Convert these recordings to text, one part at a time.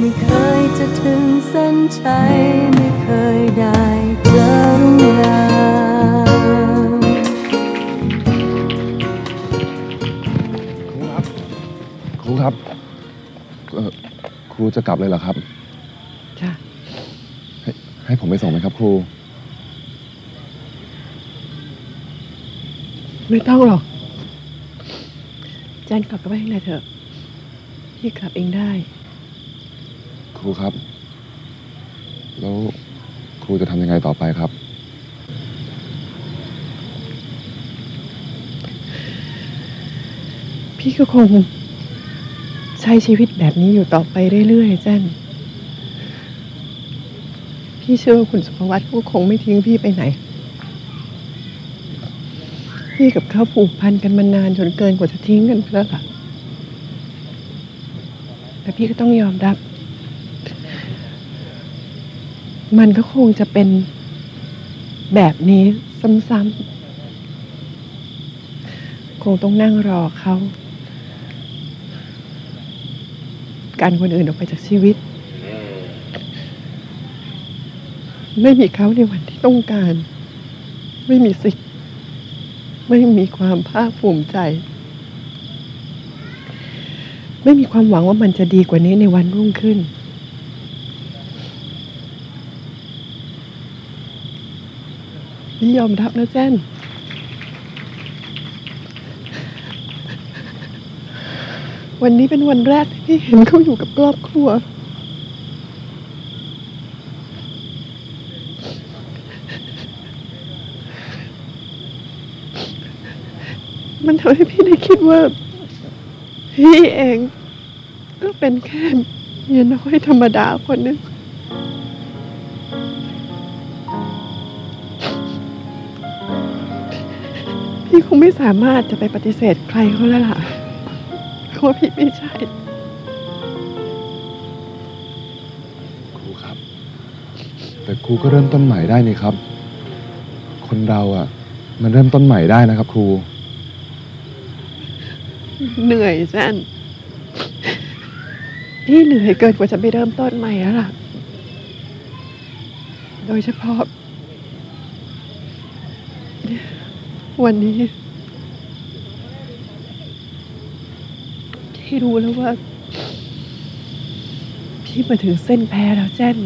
ไม่เคยจะถึงเส้นชัยไม่เคยได้เจอรุ่งราวครูครับครูครับเอ่อครูจะกลับเลยเหรอครับ จ้ะให้ให้ผมไปส่งไหมครับครู ไม่ต้องหรอกจันกลับไปข้างในเถอะพี่กลับเองได้ค รูครับ แล้วครูจะทำยังไงต่อไปครับ พี่ก็คง ใช้ชีวิตแบบนี้อยู่ต่อไปเรื่อยๆเจันพี่เชื่อว่าคุณสุภวัตก็คงไม่ทิ้งพี่ไปไหน พี่กับเขาผูกพันกันมานานจนเกินกว่าจะทิ้งกันไปแล้วล่ะแต่พี่ก็ต้องยอมรับ มันก็คงจะเป็นแบบนี้ซ้ำๆ คงต้องนั่งรอเขา การคนอื่นออกไปจากชีวิต ไม่มีเขาในวันที่ต้องการ ไม่มีสิทธิ์ ไม่มีความภาคภูมิใจ ไม่มีความหวังว่ามันจะดีกว่านี้ในวันรุ่งขึ้น พี่ยอมรับนะแจ้นวันนี้เป็นวันแรกที่พี่เห็นเขาอยู่กับครอบครัว มันทำให้พี่ได้คิดว่า พี่เองก็เป็นแค่เมียน้อยธรรมดาคนหนึ่ง พี่คงไม่สามารถจะไปปฏิเสธใครเขาแล้วล่ะเพราะว่าพี่ไม่ใช่ ครูครับ แต่ครูก็เริ่มต้นใหม่ได้นี่ครับ คนเราอะ มันเริ่มต้นใหม่ได้นะครับ ครู เหนื่อยแซนพี่เหนื่อยเกินกว่าจะไปเริ่มต้นใหม่แล้วล่ะ โดยเฉพาะ วันนี้ที่รู้แล้วว่า พี่มาถึงเส้นแพ้แล้วเจ้น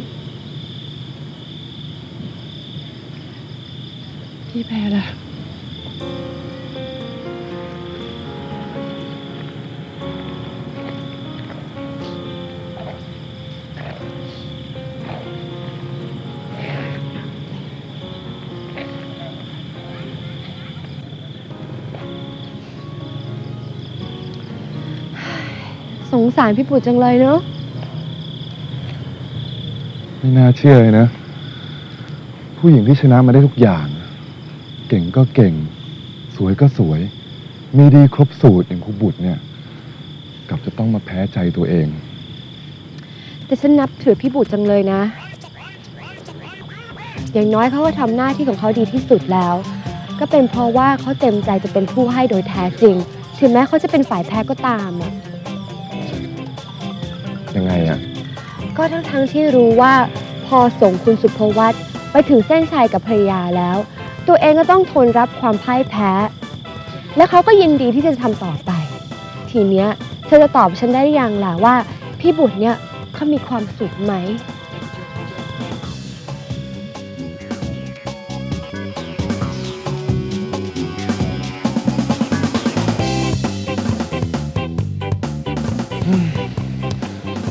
พี่แพ้แล้ว สงสารพี่ปู่จังเลยเนาะไม่น่าเชื่อเลยนะ ผู้หญิงที่ชนะมาได้ทุกอย่าง เก่งก็เก่ง สวยก็สวย มีดีครบสูตรอย่างครูบุตรเนี่ย กลับจะต้องมาแพ้ใจตัวเอง แต่ฉันนับถือพี่บุตรจังเลยนะ อย่างน้อยเขาก็ทำหน้าที่ของเขาดีที่สุดแล้ว ก็เป็นเพราะว่าเขาเต็มใจจะเป็นผู้ให้โดยแท้จริง ถึงแม้เขาจะเป็นฝ่ายแพ้ก็ตามอะ ยังไงอะก็ทั้งทั้งที่รู้ว่าพอส่งคุณสุภวัตไปถึงเส้นชัยกับภรรยาแล้ว ตัวเองก็ต้องทนรับความพ่ายแพ้ และเขาก็ยินดีที่จะทำต่อไป ทีเนี้ยเธอจะตอบฉันได้หรือยังล่ะว่า พี่บุตรเนี่ยเขามีความสุขไหม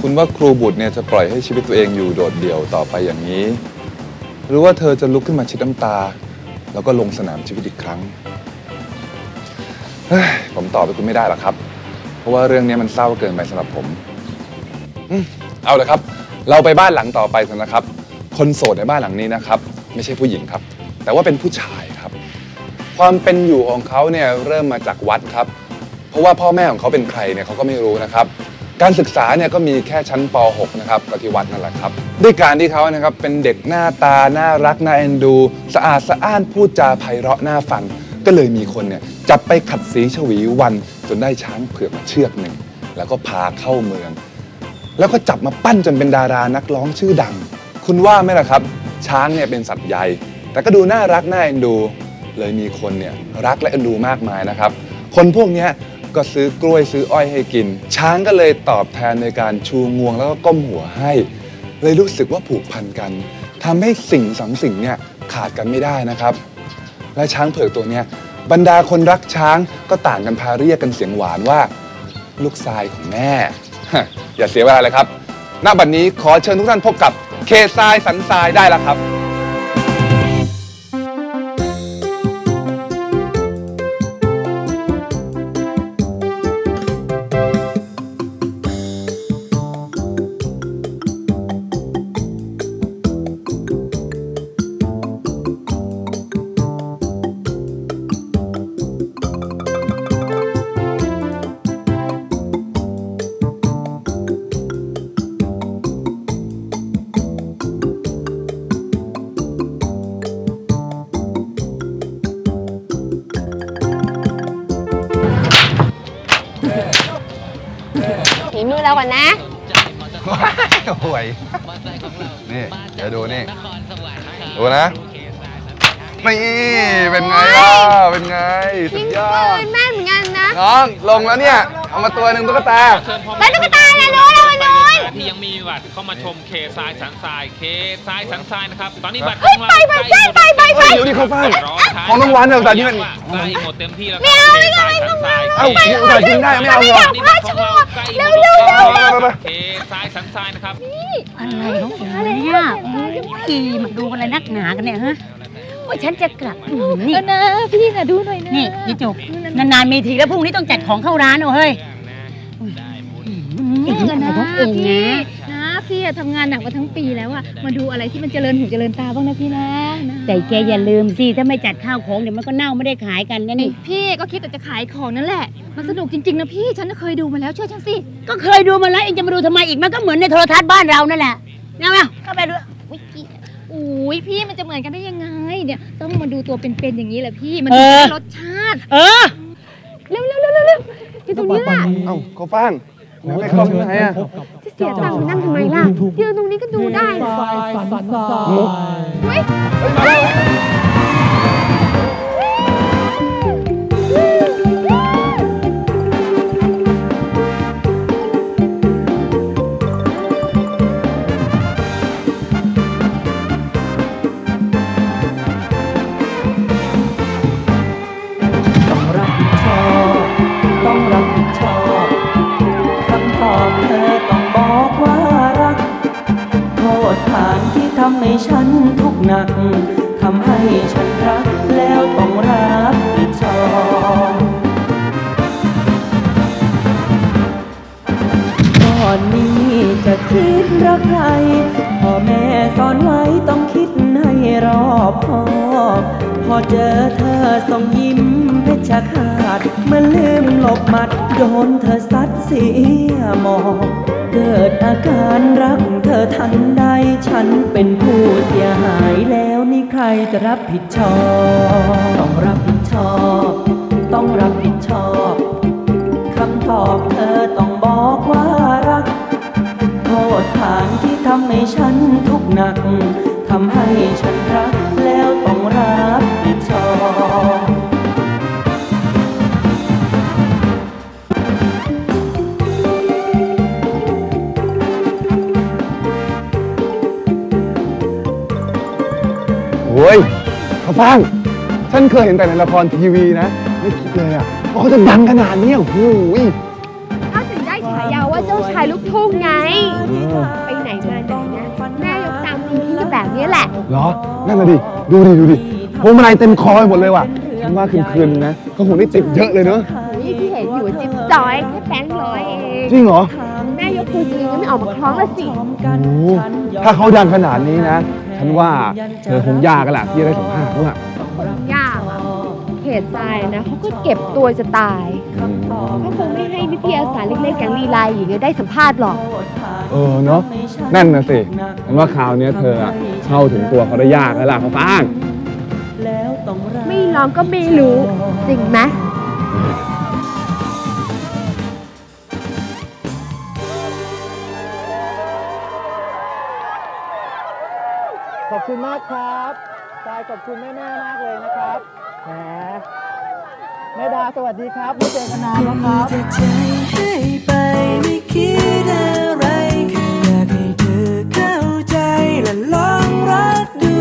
คุณว่าครูบุตรเนี่ยจะปล่อยให้ชีวิตตัวเองอยู่โดดเดี่ยวต่อไปอย่างนี้ หรือว่าเธอจะลุกขึ้นมาชิดน้ำตา แล้วก็ลงสนามชีวิตอีกครั้งผมตอบไปคุณไม่ได้หรอกครับ เพราะว่าเรื่องนี้มันเศร้าเกินไปสำหรับผมอเอาเลยครับ เราไปบ้านหลังต่อไปกันนะครับ คนโสดในบ้านหลังนี้นะครับ ไม่ใช่ผู้หญิงครับ แต่ว่าเป็นผู้ชายครับ ความเป็นอยู่ของเขาเนี่ยเริ่มมาจากวัดครับ เพราะว่าพ่อแม่ของเขาเป็นใครเนี่ยเขาก็ไม่รู้นะครับ การศึกษาเนี่ยก็มีแค่ชั้นป .6 นะครับกที่วัดนั่นแหละครับ ด้วยการที่เขานะครับเป็นเด็กหน้าตา น่ารัก น่าเอ็นดู สะอาดสะอ้านพูดจาไพเราะน่าฟัง ก็เลยมีคนเนี่ยจับไปขัดสีฉวีวันจนได้ช้างเผือกมาเชือกหนึ่ง แล้วก็พาเข้าเมือง แล้วก็จับมาปั้นจนเป็นดารานักร้องชื่อดัง คุณว่าไหมล่ะครับ ช้างเนี่ยเป็นสัตว์ใหญ่ แต่ก็ดูน่ารักน่าเอ็นดู เลยมีคนเนี่ยรักและเอ็นดูมากมายนะครับ คนพวกเนี้ย ก็ซื้อกล้วยซื้ออ้อยให้กิน ช้างก็เลยตอบแทนในการชูงวงแล้วก็ก้มหัวให้ เลยรู้สึกว่าผูกพันกันทำให้สิ่งสองสิ่งเนี่ยขาดกันไม่ได้นะครับ และช้างเผือกตัวเนี้ยบรรดาคนรักช้างก็ต่างกันพาเรียกกันเสียงหวานว่า ลูกทรายของแม่อย่าเสียเวลาเลยครับณบัดนนี้ขอเชิญทุกท่านพบกับเคทรายสันทรายได้แล้วครับ ฝีมือเราก่อนนะห่วยนี่เดี๋ยวดูนี่ดูนะนี่เป็นไงล่ะเป็นไงสุยิดงยอปืดนแม่นเหมือนกันนะน้องลงแล้วเนี่ย เอามาตัวหนึ่งตุ๊กตาแล้วตุ๊กตาอะไรนู้นแล้วนู้น ที่ยังมีบัตรเข้ามาชมเคทรายสันทรายเคทรายสันทรายนะครับ ตอนนี้บัตรเฮ้ยไปไปใช่ไปไปไปเดี๋ยวดิเขาฟังรอท้ายของรางวัลเนี่ยแต่นี่มันใกล้หมดเต็มที่แล้วครับเคทรายสันทรายเอ้านี่อุตส่าห์กินได้ไม่เอาเหรอนี่บัตรของเราใกล้หมดเร็วๆแล้วเคทรายสันทรายนะครับอะไรของผมเนี่ยพี่มาดูอะไรนักหนากันเนี่ยฮะว่าฉันจะกลับอืมนี่นะพี่นะดูหน่อยนะนี่ยี่จุกนานๆมีทีแล้วพรุ่งนี้ต้องจัดของเข้าร้านเอาเฮ้ย นี่เอออะไรนะของเองพี่นะนะพี่อะทำงานหนักมาทั้งปีแล้วอะมาดูอะไรที่มันเจริญหูเจริญตาบ้างนะพี่นะนะแต่แกอย่าลืมสิถ้าไม่จัดข้าวของเดี๋ยวมันก็เน่าไม่ได้ขายกันนะนี่พี่ก็คิดแต่จะขายของนั่นแหละมันสนุกจริงๆนะพี่ฉันน่ะเคยดูมาแล้วเชื่อฉันสิก็เคยดูมาแล้วเองจะมาดูทำไมอีกมันก็เหมือนในโทรทัศน์บ้านเรานั่นแหละเอามาเข้าไปดูอุ๊ยพี่อุ้ยพี่มันจะเหมือนกันได้ยังไงเนี่ยต้องมาดูตัวเป็นๆอย่างนี้แหละพี่มันเอถึงอได้รสชาติ เออเร็วเร็วเร็วเร็วเร็วอยู่ตรงนี้แหละเอ้าเขาฟัง ไหนไม่กล้องที่ไหนอะจะเสียตังค์ไปนั่งทำไมล่ะยืนตรงนี้ก็ดูได้นะต้อง ทำให้ฉันรักแล้วต้องรับผิดชอบก่อนนี้จะคิดรักใครพ่อแม่สอนไว้ต้องคิดให้รอบคอบพอเจอเธอส่งยิ้มเพชรขาดเมื่อลืมหลบหมัดโดนเธอซัดเสียหมอกเกิดอาการรักเธอทันใดฉันเป็นผู้เสียหายแล้ว รจะรับผิดชอบ ต้องรับผิดชอบ ต้องรับผิดชอบคำตอบเธอต้องบอกว่ารัก โทษฐานที่ทำให้ฉันทุกข์หนักทำให้ฉันรัก โอ้ยเขาฟังฉันเคยเห็นแต่ในละครทีวีนะ ไม่คิดเลยอะว่าเขาจะดังขนาดนี้โอ้โหเขาถึงได้ฉายาว่าเจ้าชายลูกทุ่งไง ไปไหนมาไหนนะแม่ยกตามคุณพี่ก็แบบนี้แหละ เหรอ นั่นน่ะดิ ดูดิ ดูดิพวงมาลัยเต็มคอไปหมดเลยว่ะฉันว่าคืนๆนะก็คงได้จิบเยอะเลยเนอะนี่ที่เห็นอยู่จิ๊บจอยแค่แบงค์ร้อยเองจริงเหรอ แม่ยกตัวจริงก็ไม่ออกมาคล้องละสิโอ้โหถ้าเขาดังขนาดนี้นะ ฉันว่าเธอคงยากกันแหละที่จะได้สัมภาษณ์เขาอะยากอะเขตทรายนะเขาก็เก็บตัวจะตายเขาคงไม่ให้นิตยสารเล็กๆอย่างลีลายอย่างเงี้ยได้สัมภาษณ์หรอก เออเนาะนั่นน่ะสิฉันว่าคราวเนี้ยเธออะเข้าถึงตัวเขาได้ยากแล้วล่ะเขาฟังแล้วต้องรับไม่ลองก็ไม่รู้ จริงไหม ขอบคุณมากครับตายขอบคุณแม่แม่มากเลยนะครับแหมแม่ดาสวัสดีครับไม่เจอกันนานนะครับไปไม่คิดอะไรอยากให้เธอเข้าใจและลองรักดู